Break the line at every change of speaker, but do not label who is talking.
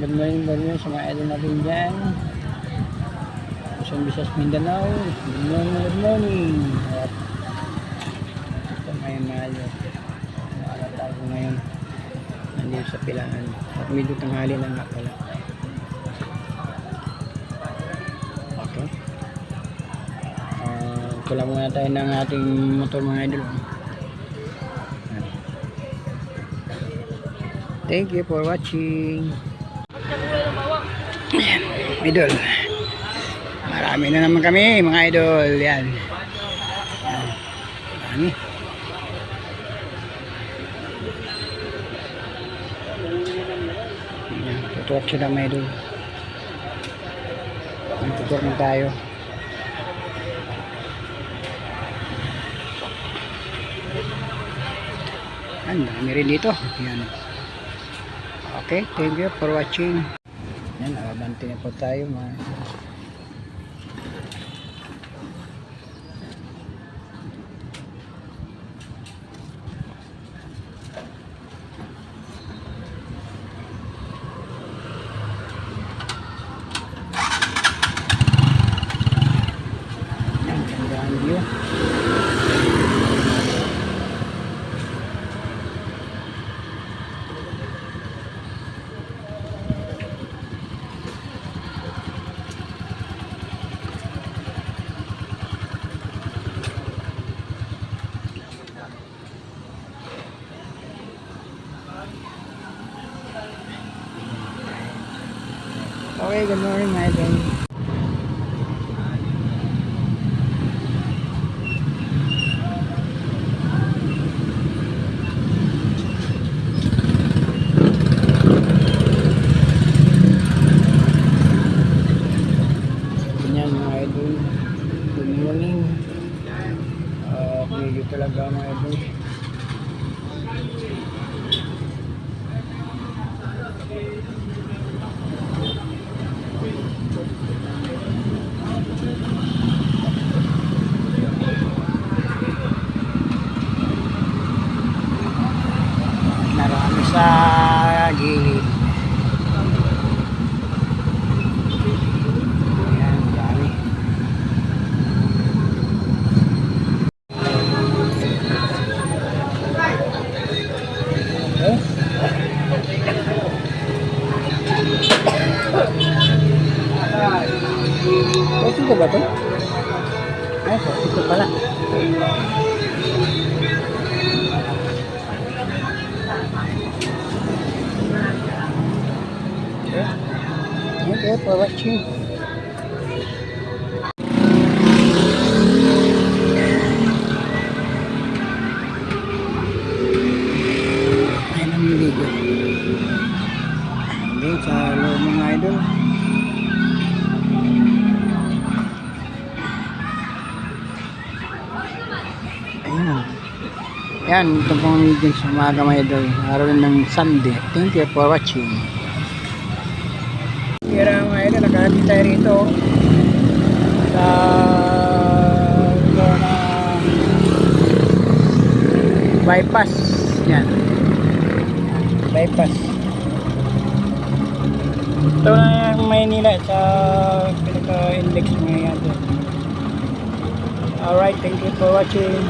Good morning, good morning sa mga idol natin dyan. Luzon, Visayas, Mindanao. Good morning, good morning. At ito ngayon na yun. Maaga ngayon. Nandito sa pilaan. At medyo tanghali na nga pala. Okay. Ah, tula muna tayo ng ating motor mga idol. Thank you for watching. Ayan, idol. Marami na naman kami, mga idol. Yan. Yan. Marami. Yan, tutuwak sila mga idol. Yan, tutuwak na tayo. Yan, dami rin dito. Yan. Okay, thank you for watching. Yan, abante na po tayo mga Yan, ganda ang. Okay, good morning mga idol. Good morning. Uh, video talaga mga idol. Gilid. Ayan, dami. Okay. Ito ba ito? Ay, ito pala. Okay. Thank you for watching. Ayan ang video. Hindi, sa loob mga idol. Ayan. Yan, ito pong video sa mga idol. Araw ng Sunday. Thank you for watching. Kira mga idol, nakakita tayo rito. Sa na bypass. Yan. Bypass. Ito na yung Maynila sa pinaka-index mga idol. Alright, thank you for watching.